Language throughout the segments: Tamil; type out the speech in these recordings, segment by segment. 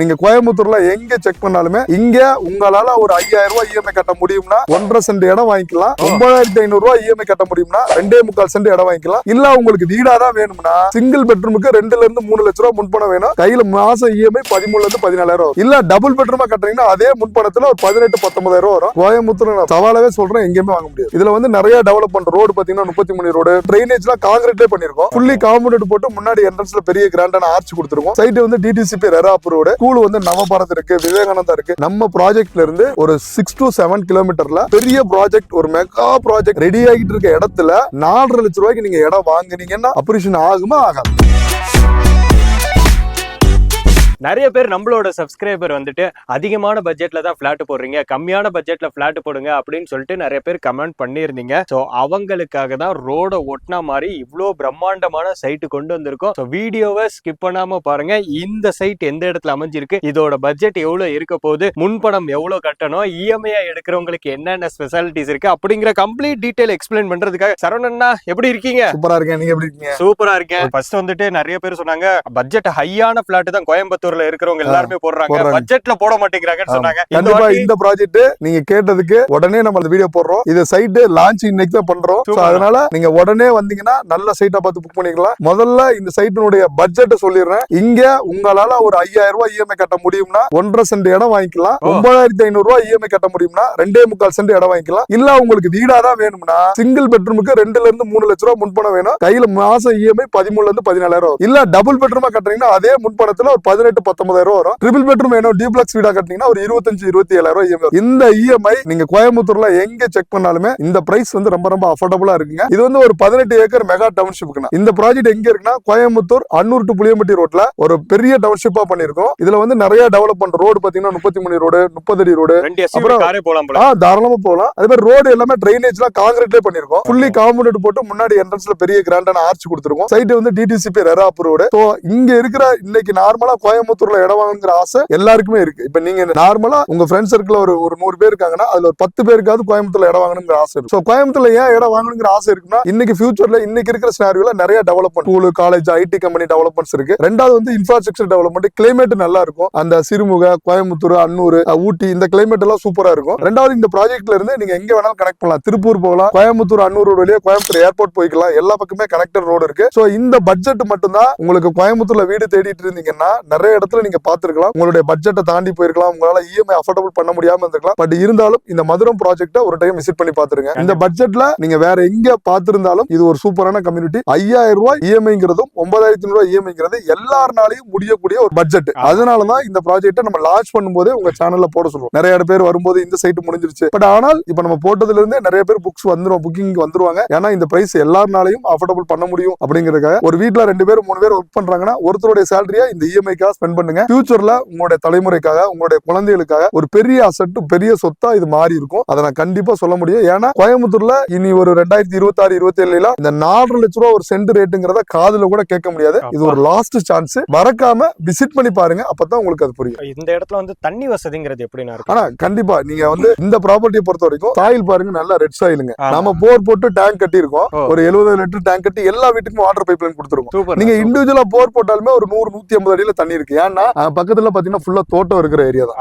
நீங்க கோயம்புத்தூர்ல எங்க செக் பண்ணாலுமே இங்க உங்களால ஒரு ஐயாயிரம் ரூபாய் இஎம்ஐ கட்ட முடியும்னா ஒன்றரை சென்ட் இடம் வாங்கிக்கலாம். ஒன்பதாயிரத்தி ஐநூறு ரூபாய் இஎம்ஐ கட்ட முடியும்னா ரெண்டே முக்கால் சென்ட் இடம் வாங்கிக்கலாம். இல்ல உங்களுக்கு வீடா தான் வேணும்னா சிங்கிள் பெட்ரூமுக்கு ரெண்டுல இருந்து மூணு லட்ச ரூபாய் முன்பணம் வேணும். கையில மாசம் இஎம்ஐ பதிமூணுல இருந்து பதினாலாயிரம் இல்ல டபுள் பெட்ரூமா கட்டுறீங்கன்னா அதே முன்பணத்துல ஒரு பதினெட்டு பத்தொன்பதாயிரம் ரூபாய் வரும். கோயம்புத்தூர் சவாலாவே சொல்றேன் எங்கேயுமே வாங்க முடியாது. இதுல வந்து நிறைய டெவலப் பண்ற ரோடு பாத்தீங்கன்னா முப்பத்தி மூணு ரோடு ட்ரைனேஜ் எல்லாம் காங்கிரீட்லேயே பண்ணிருக்கோம் ஃபுல்லி காம்பவுண்ட் போட்டு முன்னாடி என்ட்ரன்ஸ்ல பெரிய கிராண்டான ஆர்ச் கொடுத்துருக்கோம். சைட் வந்து டிடிசிபி ரெரா அப்ரூவ்டு ஸ்கூல் வந்து நவபாரத் இருக்கு விவேகானந்தா இருக்கு. நம்ம ப்ராஜெக்ட்ல இருந்து ஒரு சிக்ஸ் டு செவன் கிலோமீட்டர்ல பெரிய ப்ராஜெக்ட் ஒரு மெகா ப்ராஜெக்ட் ரெடி ஆகிட்டு இருக்க இடத்துல நாலரை லட்ச ரூபாய்க்கு நீங்க இடம் வாங்குனீங்கன்னா அப்ரிஷன் ஆகுமா ஆகாது. நிறைய பேர் நம்மளோட சப்ஸ்கிரைபர் வந்துட்டு அதிகமான பட்ஜெட்ல தான் ஃபிளாட் போடுறீங்க. கம்மியான பட்ஜெட்ல ஃபிளாட் போடுங்க அப்படின்னு சொல்லிட்டு நிறைய பேர் கமெண்ட் பண்ணியிருந்தீங்க. ஸோ அவங்களுக்காக தான் ரோட ஒட்டினா மாதிரி இவ்வளோ பிரம்மாண்டமான சைட்டு கொண்டு வந்திருக்கோம். ஸோ வீடியோவை ஸ்கிப் பண்ணாம பாருங்க. இந்த சைட் எந்த இடத்துல அமைஞ்சிருக்கு இதோட பட்ஜெட் எவ்வளோ இருக்க போகுது முன்பணம் எவ்வளோ கட்டணும் இஎம்ஐ எடுக்கிறவங்களுக்கு என்னென்ன ஸ்பெஷாலிட்டிஸ் இருக்கு அப்படிங்கிற கம்ப்ளீட் டீடைல் எக்ஸ்பிளைன் பண்றதுக்காக சரவணண்ணா எப்படி இருக்கீங்க? சூப்பரா இருக்கேன். நீங்க எப்படி இருக்கீங்க? சூப்பரா இருக்கேன். ஃபர்ஸ்ட் வந்துட்டு நிறைய பேர் சொன்னாங்க பட்ஜெட் ஹையான பிளாட் தான் கோயம்புத்தூர்ல இருக்கிறவங்க எல்லாருமே போடுறாங்க. பட்ஜெட்ல போட மாட்டேங்கிறாங்கன்னு. சொன்னாங்க. இந்த கண்டிப்பா இந்த ப்ராஜெக்ட் நீங்க கேட்டதுக்கு உடனே நம்ம அந்த வீடியோ போடுறோம். இது சைட் லான்ச் இன்னைக்கு தான் பண்றோம். அதனால நீங்க உடனே வந்தீங்கன்னா நல்ல சைட்டா பார்த்து புக் பண்ணிக்கலாம். முதல்ல இந்த சைட்டினுடைய பட்ஜெட் சொல்லிடுறேன். இங்க உங்களால ஒரு ஐயாயிரம் ரூபாய் இஎம்ஐ கட்ட முடியும்னா ஒன்றரை சென்ட் இடம் வாங்கிக்கலாம். ஒன்பதாயிரத்தி ஐநூறு ரூபாய் இஎம்ஐ கட்ட முடியும்னா ரெண்டே முக்கால் சென்ட் இடம் வாங்கிக்கலாம். இல்ல உங்களுக்கு வீடா தான் வேணும்னா சிங்கிள் பெட்ரூமுக்கு ரெண்டுல இருந்து மூணு லட்ச ரூபாய் முன்பணம் வேணும். கையில மாசம் இஎம்ஐ பதிமூணுல இருந்து பதினாலாயிரம் இல்ல டபுள் பெட்ரூமா கட்டுறீங்கன்னா அதே முன்பணத்துல ஒரு பதினெட்டு பத்தொன்பதாயிரம் ரூபாய் வரும். ட்ரிபிள் பெட்ரூம் வேணும். டியூப்ளெக்ஸ் வீடா கட்டினீங்கன்னா ஒரு இருபத்தஞ்சு இருபத்தி ஏழாயிரம் ரூபாய் EMI. இந்த இஎம்ஐ நீங்க கோயம்புத்தூர்ல எங்க செக் பண்ணாலுமே இந்த பிரைஸ் வந்து ரொம்ப ரொம்ப அஃபோர்டபுளா இருக்குங்க. இது வந்து ஒரு பதினெட்டு ஏக்கர் மெகா டவுன்ஷிப்க்குனா இந்த ப்ராஜெக்ட் எங்க இருக்குன்னா கோயம்புத்தூர் அன்னூர் டு புளியம்பட்டி ரோட்ல ஒரு பெரிய டவுன்ஷிப்பா பண்ணிருக்கோம் இதுல வந்து நிறைய டெவலப்மெண்ட் ரோடு பாத்தீங்கன்னா முப்பத்தி மூணு ரோடு முப்பது அடி ரோடு தாராளமா போகலாம். அதே மாதிரி ரோடு எல்லாமே ட்ரைனேஜ் எல்லாம் காங்கிரீட்லேயே பண்ணிருக்கோம் ஃபுல்லி காம்பவுண்ட் போட்டு முன்னாடி என்ட்ரன்ஸ்ல பெரிய கிராண்டான ஆர்ச் கொடுத்துருக்கோம். சைட் வந்து டிடிசிபி ரெரா அப்ரூவ்டு இங்க இருக்கிற இன்னைக்கு நார்மலா கோயம்புத்தூர்ல இடம் வாங்குங்கிற ஆசை எல்லாருக்குமே இருக்கு. இப்ப நீங்க நார்மலா உங்க ஃப்ரெண்ட் சர்க்கிள் ஒரு ஒரு நூறு பேர் இருக்காங்கன்னா அதுல ஒரு பத்து பேருக்காவது கோயம்புத்தூர்ல இடம் வாங்கணுங்கிற ஆசை இருக்கு. ஸோ கோயம்புத்தூர்ல ஏன் இடம் வாங்கணுங்கிற ஆசை இருக்குன்னா இன்னைக்கு ஃபியூச்சர்ல இன்னைக்கு இருக்கிற ஸ்னாரியோல நிறைய development school college IT company developments இருக்கு. ரெண்டாவது வந்து இன்ஃப்ராஸ்ட்ரக்சர் டெவலப்மெண்ட் கிளைமேட் நல்லா இருக்கும். அந்த சிறுமுக கோயம்புத்தூர் அன்னூர் ஊட்டி இந்த கிளைமேட் எல்லாம் சூப்பரா இருக்கும். ரெண்டாவது இந்த ப்ராஜெக்ட்ல இருந்து நீங்க எங்க வேணாலும் கனெக்ட் பண்ணலாம். திருப்பூர் போகலாம் கோயம்புத்தூர் அன்னூர் ரோடு வழியா கோயம்புத்தூர் ஏர்போர்ட் போய்க்கலாம். எல்லா பக்கமே கனெக்டட் ரோடு இருக்கு. ஸோ இந்த பட்ஜெட் மட்டும்தான் உங்களுக்கு கோயம்புத்தூர்ல வீடு தேடிட்டு இருந்தீங்கன்னா நிறைய இடத்துல நீங்க பாத்துருக்கலாம் உங்களுடைய பட்ஜெட்டை தாண்டி போயிருக்கலாம். உங்களால இஎம்ஐ அஃபோர்டபுள் பண்ண முடியாம இருந்திருக்கலாம். பட் இருந்தாலும் இந்த மதுரம் ப்ராஜெக்ட்டை ஒரு டைம் விசிட் பண்ணி பாத்துருங்க இந்த பட்ஜெட்ல நீங்க வேற எங்க பார்த்திருந்தாலும் இது ஒரு சூப்பரான கம்யூனிட்டி ஐயாயிரம் ரூபாய் இஎம்ஐங்கிறதும் ஒன்பதாயிரத்தி ரூபாய் இஎம்ஐங்கிறது எல்லாருனாலையும் முடியக்கூடிய ஒரு பட்ஜெட் அதனாலதான் இந்த ப்ராஜெக்ட்டை நம்ம லான்ச் பண்ணும்போதே உங்க சேனல்ல போட சொல்றோம். நிறைய பேர் வரும்போது இந்த சைட் முடிஞ்சிருச்சு. பட் ஆனால் இப்ப நம்ம போட்டதுல இருந்தே நிறைய பேர் புக்ஸ் வந்துரும் புக்கிங் வந்துருவாங்க. ஏன்னா இந்த பிரைஸ் எல்லாருனாலையும் அஃபோர்டபுள் பண்ண முடியும் அப்படிங்கறதுக்காக ஒரு வீட்ல ரெண்டு பேர் மூணு பேர் ஒர்க் பண்றாங்கன்னா ஒருத்தருடைய சேலரியா இந்த இஎம்ஐக்காக ஸ்பெண்ட் பண்ணுங்க. ஃபியூச்சர்ல உங்களுடைய தலைமுறைக்காக உங்களுடைய குழந்தைகளுக்காக ஒரு பெரிய அசட்டு பெரிய சொத்தா இது மாறி இருக்கும். அதை நான் கண்டிப்பா சொல்ல முடியும். ஏன்னா கோயம்புத்தூர்ல இனி ஒரு ரெண்டாயிரத்தி இருபத்தி ஆறு இருபத்தி ஏழுல இந்த நாலரை லட்ச ரூபா ஒரு சென்ட் ரேட்டுங்கிறத காதுல கூட கேட்க முடியாது. இது ஒரு லாஸ்ட் சான்ஸ் மறக்காம விசிட் பண்ணி பாருங்க. அப்பதான் உங்களுக்கு அது புரியும். இந்த இடத்துல வந்து தண்ணி வசதிங்கிறது எப்படின்னா ஆனா கண்டிப்பா நீங்க வந்து இந்த ப்ராப்பர்ட்டியை பொறுத்த வரைக்கும் சாயில் பாருங்க நல்லா ரெட் சாயிலுங்க. நம்ம போர் போட்டு டேங்க் கட்டி இருக்கோம். ஒரு எழுபது லிட்டர் டேங்க் கட்டி எல்லா வீட்டுக்கும் வாட்டர் பைப் லைன் கொடுத்துருக்கோம் நீங்க இண்டிவிஜுவலா போர் போட்டாலுமே ஒரு நூறு நூத்தி ஐம்பது அடியில தண்ணி இருக்கு. ஏன்னா பக்கத்துல பாத்தீங்கன்னா ஃபுல்லா தோட்டம் இருக்கிற ஏரியா தான்.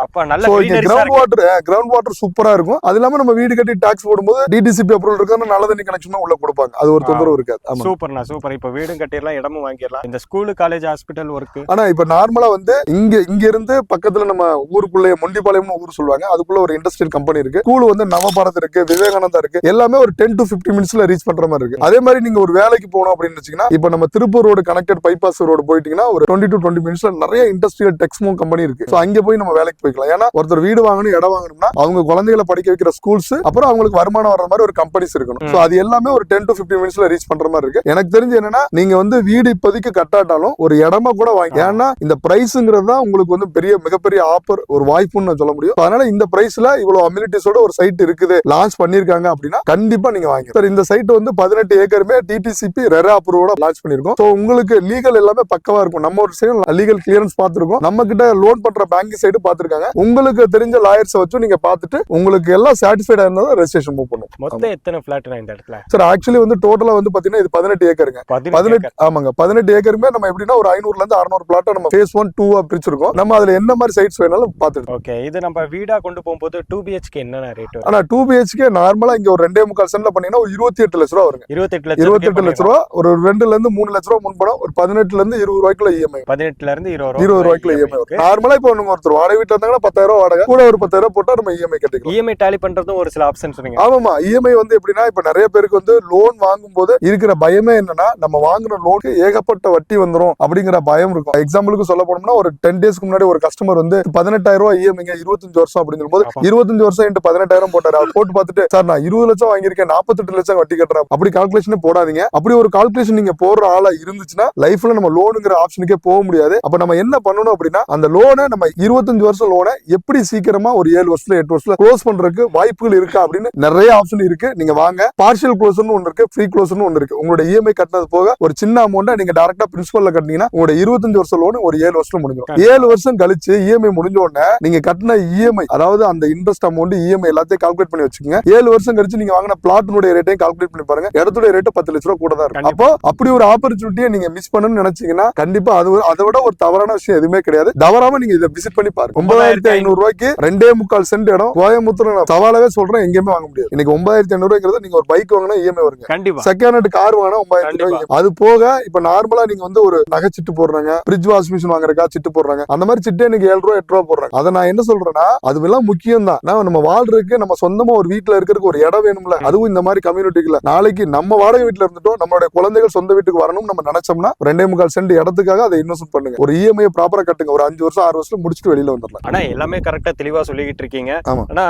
கிரவுண்ட். வாட்டர் கிரவுண்ட் வாட்டர் சூப்பரா இருக்கும். அது இல்லாம நம்ம வீடு கட்டி டாக்ஸ் போடும்போது டிடிசிபி அப்ரூவல் இருக்கிறது நல்ல தண்ணி கனெக்ஷன் உள்ள கொடுப்பாங்க. அது ஒரு. தொந்தரவு இருக்காது. சூப்பர்ண்ணா சூப்பர் இப்ப வீடும் கட்டிடலாம் இடமும் வாங்கிடலாம். இந்த ஸ்கூலு காலேஜ் ஹாஸ்பிட்டல் ஒர்க் ஆனா இப்ப நார்மலா வந்து இங்க இங்க இருந்து பக்கத்துல நம்ம ஊருக்குள்ள மொண்டிபாளையம்னு ஊர் சொல்லுவாங்க. அதுக்குள்ள ஒரு இண்டஸ்ட்ரியல் கம்பெனி இருக்கு. ஸ்கூல் வந்து நவபாரத் இருக்கு விவேகானந்தா இருக்கு. எல்லாமே ஒரு டென் டு 15 மினிட்ஸ்ல ரீச் பண்ற மாதிரி இருக்கு. அதே மாதிரி நீங்க ஒரு வேலைக்கு போகணும் அப்படின்னு வச்சீங்கன்னா இப்ப நம்ம Tiruppur road connected bypass road போயிட்டீங்கன்னா ஒரு டுவெண்ட்டி டு டுவெண்ட்டி மினிட்ஸ்ல நிறைய இண்டஸ்ட்ரியல் டெக்ஸ்மோ கம்பெனி இருக்கு. ஸோ அங்கே போய் நம்ம வேலைக்கு போய்க்கலாம். ஏன்னா ஒருத்தர் வீடு வாங்கணும் இடம் வாங்கணும்னா அவங்க குழந்தைகளை படிக்க வைக்கிற ஸ்கூல்ஸ் அப்புறம் அவங்களுக்கு வருமானம் வர மாதிரி ஒரு கம்பெனிஸ் இருக்கணும். ஸோ அது எல்லாமே ஒரு டென் டு 15 மினிட்ஸ்ல ரீச் பண்ற மாதிரி இருக்கு. எனக்கு தெரிஞ்சு என்னன்னா நீங்க வந்து வீடு இப்போதைக்கு கட்டாட்டாலும் ஒரு இடமா கூட வாங்கி ஏன்னா இந்த பிரைஸ்ங்கிறது தான் உங்களுக்கு வந்து பெரிய மிகப்பெரிய ஆஃபர் ஒரு வாய்ப்புன்னு நான் சொல்ல முடியும். அதனால இந்த பிரைஸ்ல இவ்வளவு அம்யூனிட்டிஸோட ஒரு சைட் இருக்குது. லான்ச் பண்ணிருக்காங்க அப்படின்னா கண்டிப்பா நீங்க வாங்கி சார் இந்த சைட் வந்து பதினெட்டு ஏக்கருமே டிடிசிபி ரெரா அப்ரூவோட லான்ச் பண்ணிருக்கோம். ஸோ உங்களுக்கு லீகல் எல்லாமே பக்கவா இருக்கும். நம்ம ஒரு சைடு லீகல் கிளியர் என்ட்ரன்ஸ் பார்த்திருக்கோம். நம்ம கிட்ட லோன் பண்ற பேங்க் சைடு பார்த்திருக்காங்க. உங்களுக்கு தெரிஞ்ச லாயர்ஸ் வச்சு நீங்க பார்த்துட்டு உங்களுக்கு எல்லாம் சாட்டிஸ்ஃபைடா இருந்தா ரெஜிஸ்ட்ரேஷன் மூவ் பண்ணும். மொத்தம் எத்தனை பிளாட்னா இந்த இடத்துல? சார் ஆக்சுவலி வந்து டோட்டலா வந்து பாத்தீங்கன்னா இது பதினெட்டு ஏக்கருங்க. பதினெட்டு ஆமாங்க. பதினெட்டு ஏக்கருமே நம்ம எப்படின்னா ஒரு ஐநூறுல இருந்து அறுநூறு பிளாட்டை நம்ம ஃபேஸ் ஒன் டூ பிரிச்சிருக்கோம். நம்ம அதுல என்ன மாதிரி சைட்ஸ் வேணாலும் பார்த்துட்டு ஓகே இது நம்ம வீடா கொண்டு போகும்போது டூ பிஹெச்கே என்னென்ன ரேட் ஆனா டூ பிஹெச்கே நார்மலா இங்க ஒரு ரெண்டே முக்கால் சென்ட்ல பண்ணீங்கன்னா ஒரு இருபத்தி எட்டு லட்ச ரூபா வருங்க. இருபத்தெட்டு லட்சம் இருபத்தி எட்டு லட்ச ரூபா ஒரு ரெண்டுல இருந்து மூணு லட்ச ரூபா முன்பணம் ஒரு பதினெட்டுல இருந்து இருபது ரூபாய்க்குள்ள E இஎம்ஐ பதினெட்டுல இருந்து இருபது இருபது ரூபாய்க்குள்ள இஎம்ஐ வரும் நார்மலா இப்போ நீங்க ஒருத்தர் வாடகை வீட்டுல இருந்தாங்கன்னா பத்தாயிரம் ரூபா வாடகை. கூட ஒரு பத்தாயிரம் ரூபா போட்டா நம்ம இஎம்ஐ கட்டிக்கலாம். இஎம்ஐ டேலி பண்றதும் ஒரு சில ஆப்ஷன்ஸ் சொன்னீங்க ஆமாமா இஎம்ஐ வந்து எப்படின்னா இப்ப நிறைய பேருக்கு வந்து லோன் வாங்கும்போது இருக்கிற பயமே என்னன்னா நம்ம வாங்குற லோனுக்கு ஏகப்பட்ட வட்டி வந்துரும் அப்படிங்கிற பயம் இருக்கும். எக்ஸாம்பிளுக்கு சொல்ல போனோம்னா ஒரு டென் டேஸ்க்கு முன்னாடி ஒரு கஸ்டமர் வந்து பதினெட்டாயிரம் ரூபாய் இஎம்ஐங்க இருபத்தஞ்சு வருஷம் அப்படின்னு ஆமா. இருபத்தஞ்சு வருஷம் இன்ட்டு பதினெட்டாயிரம் போட்டாரு. அவர் போட்டு பார்த்துட்டு சார் நான் இருபது லட்சம் வாங்கியிருக்கேன். நாற்பத்தெட்டு லட்சம் வட்டி கட்டுறேன். அப்படி கால்குலேஷன் போடாதீங்க. அப்படி ஒரு கால்குலேஷன் நீங்க போடுற ஆளா இருந்துச்சுன்னா லைஃப்ல நம்ம லோனுங்கிற ஆப்ஷனுக்கே போக முடியாது. அப்ப நம்ம என்ன பண்ணணும் அப்படின்னா அந்த லோனை நம்ம இருபத்தஞ்சு வருஷம் லோனை எப்படி சீக்கிரமா ஒரு ஏழு வருஷத்துல எட்டு வருஷத்துல க்ளோஸ் பண்றதுக்கு வாய்ப்புகள் இருக்கா அப்படின்னு நிறைய ஆப்ஷன் இருக்கு. நீங்க வாங்க. பார்ஷியல் க்ளோஸ்னு ஒன்று இருக்கு ஃப்ரீ க்ளோஸ்னு ஒன்று இருக்கு. உங்களோட இஎம்ஐ கட்டினது போக ஒரு சின்ன அமௌண்ட்டை நீங்க டேரக்டா பிரின்சிபல்ல கட்டினீங்கன்னா உங்களோட இருபத்தஞ்சு வருஷம் லோன் ஒரு ஏழு வருஷம் முடிஞ்சிடும் ஏழு வருஷம் கழிச்சு இஎம்ஐ முடிஞ்ச உடனே நீங்க கட்டின இஎம்ஐ அதாவது அந்த இன்ட்ரெஸ்ட் அமௌண்ட் இஎம்ஐ எல்லாத்தையும் கால்குலேட் பண்ணி வச்சுக்கோங்க. ஏழு வருஷம் கழிச்சு நீங்க வாங்கின பிளாட்டினுடைய ரேட்டையும் கால்குலேட் பண்ணி பாருங்க. இடத்துடைய ரேட்டு பத்து லட்ச ரூபா கூட தான் இருக்கும். அப்போ அப்படி ஒரு ஆப்பர்ச்சுனிட்டியை நீங்க மிஸ் பண்ணணும்னு நினைச்சீங்கன்னா கண்டிப்பா அது அதை விட ஒரு தவறான விஷயம் எதுவுமே கிடையாது. தவறாம நீங்க இதை விசிட் பண்ணி பாருங்க. ஒன்பதாயிரத்தி ஐநூறு ரூபாய்க்கு ரெண்டே முக்கால் சென்ட் இடம். கோயம்புத்தூர் நான் சவாலாவே சொல்றேன் எங்கேயுமே வாங்க முடியாது. இன்னைக்கு ஒன்பதாயிரத்தி ஐநூறு ரூபாய்ங்கிறது நீங்க ஒரு பைக் வாங்கினா இஎம்ஐ வருங்க. கண்டிப்பா. செகண்ட் ஹேண்ட் கார் வாங்கினா ஒன்பதாயிரத்தி. ரூபாய் அது போக இப்ப நார்மலா நீங்க வந்து ஒரு நகை சிட்டு போடுறாங்க ஃப்ரிட்ஜ் வாஷ் மிஷின் வாங்குறக்கா சிட்டு போடுறாங்க. அந்த மாதிரி சிட்டு எனக்கு ஏழு ரூபா எட்டு ரூபா போடுறாங்க. அதை நான் என்ன சொல்றேன்னா அதுவெல்லாம் முக்கியம் தான் நம்ம வாழ்றதுக்கு நம்ம சொந்தமா ஒரு வீட்டுல இருக்கிறதுக்கு ஒரு இடம் வேணும்ல. அதுவும் இந்த மாதிரி கம்யூனிட்டிக்குல நாளைக்கு நம்ம வாடகை வீட்டுல இருந்துட்டோம் நம்மளுடைய குழந்தைகள் சொந்த வீட்டுக்கு வரணும் நம்ம நினைச்சோம்னா ரெண்டே முக்கால் சென்ட் இடத்துக்காக அதை இன்வெஸ்ட் பண்ணுங்க. ஒரு இஎம்ஐ ப்ராப்பரா கட்டுங்க. ஒரு அஞ்சு வருஷம் ஆறு வருஷம் முடிச்சுட்டு வெளியில வந்துடலாம் ஆனா எல்லாமே கரெக்டா தெளிவா சொல்லிக்கிட்டு இருக்கீங்க. ஆனா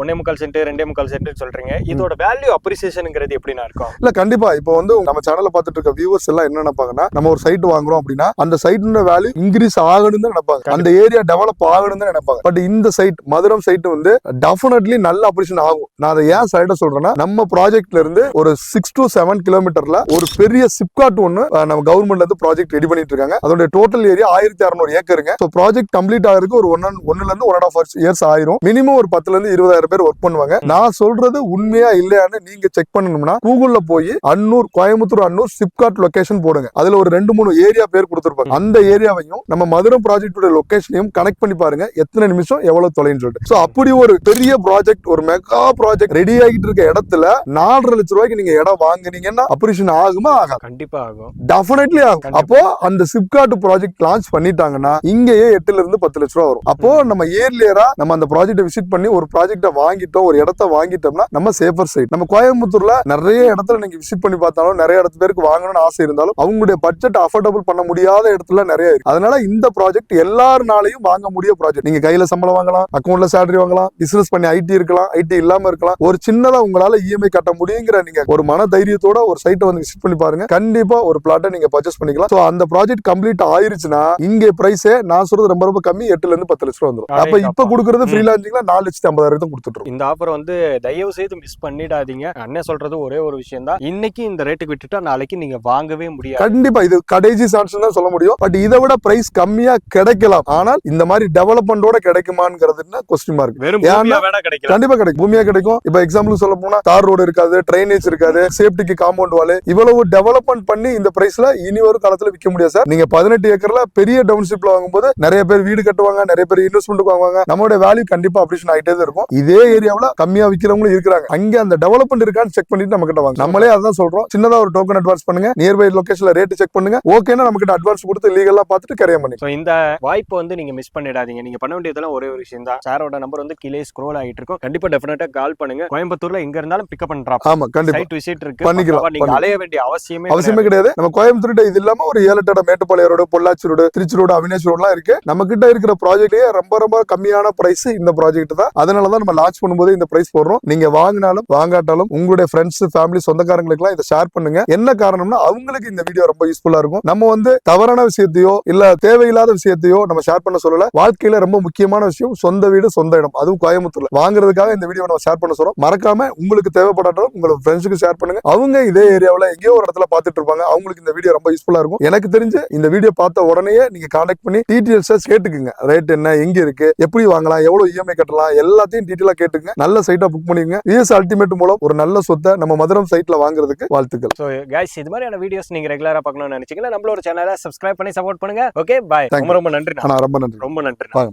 ஒன்னே முக்கால் சென்ட் ரெண்டே முக்கால் சென்ட் சொல்றீங்க. இதோட வேல்யூ அப்ரிசியேஷனுங்கிறது எப்படின்னா இருக்கும்? இல்ல கண்டிப்பா. இப்போ வந்து நம்ம சேனல்ல பார்த்துட்டு இருக்க வியூவர்ஸ் எல்லாம் என்ன நினைப்பாங்கன்னா நம்ம ஒரு சைட் வாங்குறோம் அப்படின்னா அந்த சைட்டோட வேல்யூ இன்க்ரீஸ் ஆகணும்னு தான் நினைப்பாங்க. அந்த ஏரியா டெவலப் ஆகணும்னு தான் நினைப்பாங்க. பட் இந்த சைட் மதுரம் சைட் வந்து டெஃபினெட்லி நல்ல அப்ரிஷன் ஆகும். நான் அதை ஏன் சைட சொல்றேன்னா நம்ம ப்ராஜெக்ட்ல இருந்து ஒரு சிக்ஸ் டு செவன் கிலோமீட்டர்ல ஒரு பெரிய சிப்காட் அஹ், நம்ம கவர்மெண்ட்ல இருந்து ப்ராஜெக்ட் ரெடி பண்ணிட்டு இருக்காங்க. அதோட டோட்டல் ஏரியா ஆயிரத்தி அறுநூறு ஏக்கருங்க. ஸோ ப்ராஜெக்ட் கம்ப்ளீட் ஆகிறதுக்கு ஒரு ஒன் ஒன்னுல இருந்து ஒன் அண்ட் ஆஃப் இயர்ஸ் ஆயிரும். மினிமம் ஒரு பத்துல இருந்து இருபதாயிரம் பேர் ஒர்க் பண்ணுவாங்க. நான் சொல்றது உண்மையா இல்லையான்னு நீங்க செக் பண்ணணும்னா கூகுள்ல போய் அன்னூர் கோயம்புத்தூர் அன்னூர் சிப்காட் லொகேஷன் போடுங்க. அதுல ஒரு ரெண்டு மூணு ஏரியா பேர் கொடுத்துருப்பாங்க. அந்த ஏரியாவையும் நம்ம மதுரை ப்ராஜெக்டோட லொகேஷனையும் கனெக்ட் பண்ணி பாருங்க. எத்தனை நிமிஷம் எவ்வளவு தொலைன்னு சொல்லிட்டு. சோ அப்படி ஒரு பெரிய ப்ராஜெக்ட் ஒரு மெகா ப்ராஜெக்ட் ரெடி ஆகிட்டு இருக்க இடத்துல நாலரை லட்ச ரூபாய்க்கு நீங்க இடம் வாங்குனீங்கன்னா அப்ரிஷன் ஆகுமா ஆகாது. கண்டிப்பா ஆகும். டெஃபினெட்லி ஆகும். அப்போ அந்த சிப்காட் ப்ராஜெக்ட் லான்ச் பண்ணிட்டாங்கன்னா இங்கேயே எட்டுல இருந்து பத்து லட்ச ரூபா வரும். அப்போ நம்ம இயர்லியரா நம்ம அந்த ப்ராஜெக்ட் விசிட் பண்ணி ஒரு ப்ராஜெக்ட வாங்கிட்டோம் ஒரு இடத்த வாங்கிட்டோம்னா நம்ம சேஃபர் சைட் நம்ம கோயம்புத்தூர்ல நிறைய இடத்துல நீங்க விசிட் பண்ணி பார்த்தாலும் நிறைய இடத்து பேருக்கு வாங்கணும்னு ஆசை இருந்தாலும் அவங்களுடைய பட்ஜெட் அஃபோர்டபுள் பண்ண முடியாத இடத்துல நிறைய இருக்கு. அதனால இந்த ப்ராஜெக்ட் எல்லாருனாலையும் வாங்க முடிய ப்ராஜெக்ட் நீங்க கையில சம்பளம் வாங்கலாம் அக்கௌண்ட்ல சேலரி வாங்கலாம் பிசினஸ் பண்ணி ஐடி இருக்கலாம் ஐடி இல்லாம இருக்கலாம். ஒரு சின்னதா உங்களால இஎம்ஐ கட்ட முடியுங்கிற நீங்க ஒரு மன தைரியத்தோட ஒரு சைட்டை வந்து விசிட் பண்ணி பாருங்க. கண்டிப்பா ஒரு பிளாட்டை நீங்க பர்ச்சேஸ் பண்ணிக்கலாம். சோ அந்த ப்ராஜெக்ட் கம்ப்ளீட் ஆயிருச்சுன்னா இங்க பிரைஸே நான் சொல்றது ரொம்ப ரொம்ப கம்மி. எட்டுல இருந்து பத்து லட்சம் ரூபா வந்துடும் அப்ப இப்ப. கொடுக்கறது. ஃப்ரீலான்சிங்ல நாலு லட்சத்தி ஐம்பதாயிரம் தான் கொடுத்துட்டு. இந்த ஆஃபர் வந்து தயவு செய்து மிஸ் பண்ணிடாதீங்க. அண்ணன் சொல்றது ஒரே ஒரு விஷயம் தான். இன்னைக்கு இந்த ரேட்டுக்கு விட்டுட்டா நாளைக்கு நீங்க வாங்கவே முடியாது. கண்டிப்பா இது கடைசி சான்ஸ் தான் சொல்ல முடியும். பட் இதை விட பிரைஸ் கம்மியா கிடைக்கலாம். ஆனால் இந்த மாதிரி டெவலப்மெண்டோட கிடைக்குமாங்கிறது கொஸ்டின் மார்க் வெறும் கண்டிப்பா கிடைக்கும். பூமியா கிடைக்கும். இப்ப எக்ஸாம்பிள் சொல்ல போனா தார் ரோடு இருக்காது ட்ரைனேஜ் இருக்காது சேஃப்டிக்கு காம்பவுண்ட் வால் இவ்வளவு டெவலப்மெண்ட் பண்ணி இந்த பிரைஸ்ல இனி வரும் காலத்துல விற்க முடியாது சார் நீங்க பதினெட்டு ஏக்கர்ல பெரிய டவுன்ஷிப்ல வாங்கும்போது நிறைய பேர் வீடு கட்டுவாங்க நிறைய பேர் இன்வெஸ்ட்மெண்ட் வாங்குவாங்க. நம்மளோட வேல்யூ கண்டிப்பா அப்ரிஷன் ஆகிட்டே தான் இருக்கும். இதே ஏரியாவுல கம்மியா விற்கிறவங்களும் இருக்காங்க அங்க அந்த டெவலப்மெண்ட் இருக்கான்னு செக் பண்ணிட்டு நம்ம கிட்ட வாங்க. நம்மளே அதான் சொல்றோம். சின்னதா ஒரு டோக்கன் அட்வான்ஸ் பண்ணுங்க. நியர்பை லொகேஷன்ல ரேட் செக் பண்ணுங்க. ஓகேன்னா நம்ம கிட்ட அட்வான்ஸ் கொடுத்து லீகலா பார்த்துட்டு கரையா பண்ணி இந்த வாய்ப்பை வந்து நீங்க மிஸ் பண்ணிடாதீங்க. நீங்க பண்ண வேண்டியதெல்லாம் ஒரே ஒரு விஷயம் தான். சாரோட நம்பர் வந்து கீழே ஸ்க்ரோல் ஆகிட்டு இருக்கும். கண்டிப்பா டெஃபினட்டா கால் பண்ணுங்க. கோயம்புத்தூர்ல எங்க இருந்தாலும் பிக்கப் பண்றான் ஆமா கண்டிப்பா. சைட் விசிட் இருக்கு. பண்ணிக்கலாம், நீங்க. அலைய வேண்டிய அவசியமே அவசியமே கிடையாது. நம்ம கோயம்புத்தூர் இது இல்லாம ஒரு ஏழு Mettupalayam road Pollachi road Tiruchi road Avinash ரோடுலாம் இருக்கு. நம்ம கிட்ட இருக்கிற ப்ராஜெக்ட்லயே ரொம்ப ரொம்ப கம்மியான பிரைஸ் இந்த ப்ராஜெக்ட் தான். அதனாலதான் நம்ம லான்ச் பண்ணும்போது இந்த பிரைஸ் போடுறோம். நீங்க வாங்கினாலும் வாங்காட்டாலும் உங்களுடைய ஃப்ரெண்ட்ஸ் ஃபேமிலி சொந்தக்காரங்களுக்கு எல்லாம் இதை ஷேர் பண்ணுங்க. என்ன காரணம்னா அவங்களுக்கு இந்த வீடியோ ரொம்ப யூஸ்ஃபுல்லா இருக்கும். நம்ம வந்து தவறான விஷயத்தையோ இல்ல தேவையில்லாத விஷயத்தையோ நம்ம ஷேர் பண்ண சொல்லல. வாழ்க்கையில ரொம்ப முக்கியமான விஷயம் சொந்த வீடு சொந்த இடம். அதுவும் கோயம்புத்தூர்ல. வாங்குறதுக்காக இந்த வீடியோ நம்ம ஷேர் பண்ண சொல்றோம். மறக்காம உங்களுக்கு தேவைப்படாட்டாலும் உங்களோட ஃப்ரெண்ட்ஸுக்கு ஷேர் பண்ணுங்க. அவங்க இதே ஏரியாவில் எங்கேயோ ஒரு இடத்துல பார்த்துட்டு இருப்பாங்க. அவங்களுக்கு இந்த வீடியோ ரொம்ப யூஸ்ஃபுல்லா இருக்கும். எனக்கு தெரிஞ்சு இந்த வீடியோ பார்த்த உடனே நீங்க நீங்க கான்டாக்ட் பண்ணி டீட்டெயில்ஸை கேட்டுக்குங்க. ரேட் என்ன எங்க இருக்கு எப்படி வாங்கலாம் எவ்வளவு இஎம்ஐ கட்டலாம் எல்லாத்தையும் டீட்டெயிலா கேட்டுங்க நல்ல சைட்டா புக் பண்ணிக்கங்க விஎஸ் அல்டிமேட் மூலம் ஒரு நல்ல சொத்தை நம்ம மதுரம் சைட்ல வாங்குறதுக்கு வாழ்த்துக்கள். ஸோ கைஸ் இது மாதிரியான வீடியோஸ் நீங்க ரெகுலரா பார்க்கணும்னு நினைச்சீங்கன்னா நம்மளோட சேனலை சப்ஸ்கிரைப் பண்ணி சப்போர்ட் பண்ணுங்க. Okay bye. ரொம்ப ரொம்ப நன்றி ரொம்ப நன்றி. ரொம்ப நன்றி